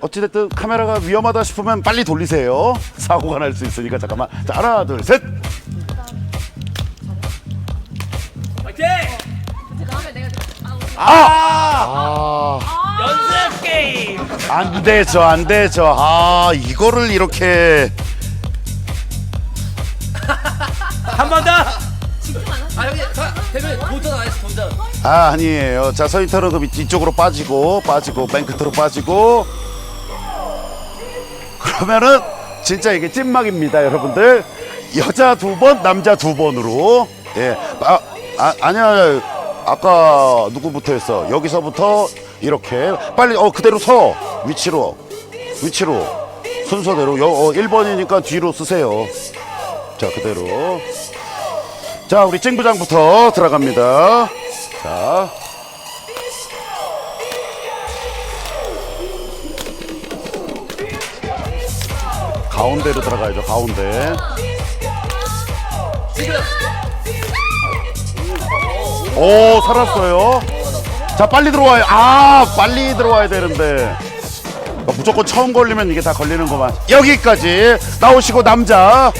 어찌됐든 카메라가 위험하다 싶으면 빨리 돌리세요. 사고가 날 수 있으니까 잠깐만. 자 하나 둘 셋. 파이팅! 내가 아, 연습 게임! 안 되죠, 안 되죠. 아, 이거를 이렇게 한 번 더! 아 자, 대표님 도전 안 했어 도전 아 아니에요. 자 서인터는 그럼 이쪽으로 빠지고 빠지고 맨 끝으로 빠지고 그러면은 진짜 이게 찐막입니다, 여러분들. 여자 두 번, 남자 두 번으로 예. 아, 아 아니야. 아까 누구부터 했어? 여기서부터 이렇게 빨리 어 그대로 서 위치로 위치로 순서대로 여, 어, 1번이니까 뒤로 쓰세요. 자 그대로 자 우리 찡부장부터 들어갑니다. 자. 가운데로 들어가야죠. 가운데. 오 살았어요. 자 빨리 들어와요. 아 빨리 들어와야 되는데 어, 무조건 처음 걸리면 이게 다 걸리는 거만. 여기까지 나오시고 남자